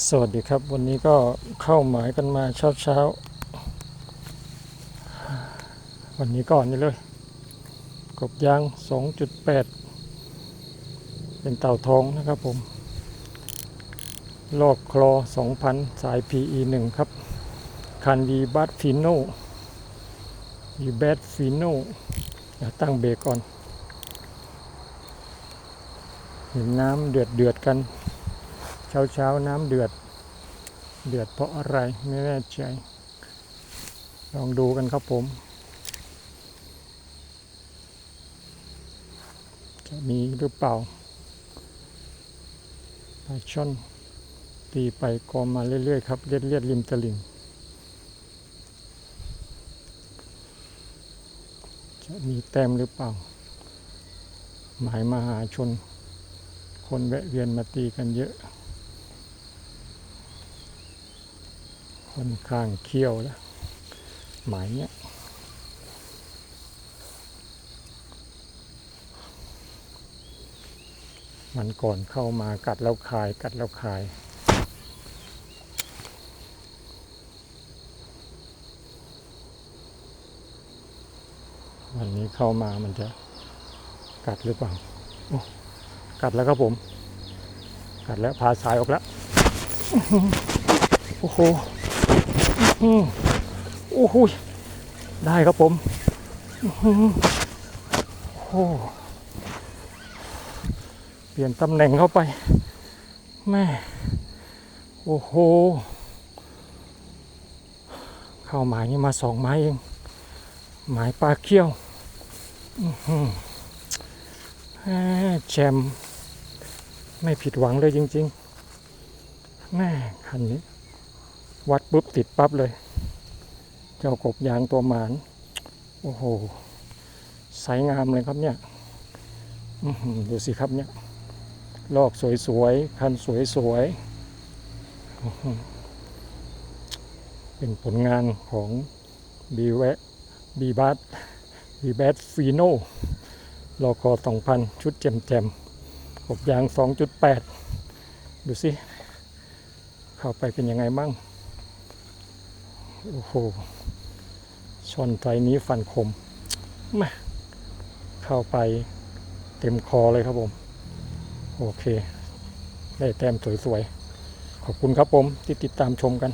สวัสดีครับ วันนี้ก็เข้าหมายกันมาเช้าเช้าๆวันนี้ก่อนนี่เลย กบยาง 2.8 เป็นเต่าทองนะครับผม ลอกคลอ 2,000 สาย PE 1 ครับ คันวีบัตฟิโนวีแบตฟิโนเดี๋ยตั้งเบรกก่อน เห็นน้ำเดือดเดือดกัน เช้าเช้าน้ำเดือด เดือดเพราะอะไรไม่แน่ใจ ลองดูกันครับผม จะมีหรือเปล่าปลาช่อนตีไปกอมมาเรื่อยๆครับเลียดเลียดๆริมตลิ่งจะมีแต้มหรือเปล่า หมายมหาชน คนแวะเวียนมาตีกันเยอะ ค่อนข้างเคี่ยวแล้ว หมายเนี้ยมันก่อนเข้ามากัดแล้วคาย กัดแล้วคายวันนี้เข้ามามันจะกัดหรือเปล่ากัดแล้วครับผม กัดแล้วพาสายออกแล้ว โอ้โห อืมโอ้โหยได้ครับผมอื้อหือโอ้เปลี่ยนตำแหน่งเข้าไป แม่ โอ้โห เข้าหมายนี่มาสองไม้เอง หมายปลาเขี้ยวอือหือแหม่แจม ไม่ผิดหวังเลยจริง ๆ แม่คันนี้ วัดปุ๊บติดปั๊บเลย เจ้ากบยางตัวหมาน โอ้โหใสงามเลยครับเนี่ยดูสิครับเนี่ยลอกสวยๆ คันสวยๆ เป็นผลงานของบีแวบีบัตบีแบทฟีโนลอคอสองพันชุดแจมแจมๆกบยาง 2.8 ดูสิ เข้าไปเป็นยังไงบ้าง โอ้โหช่อนไตนี้ฟันคมม่เข้าไปเต็มคอเลยครับผม โอเค ได้แต้มสวยๆ ขอบคุณครับผม ที่ติดตามชมกัน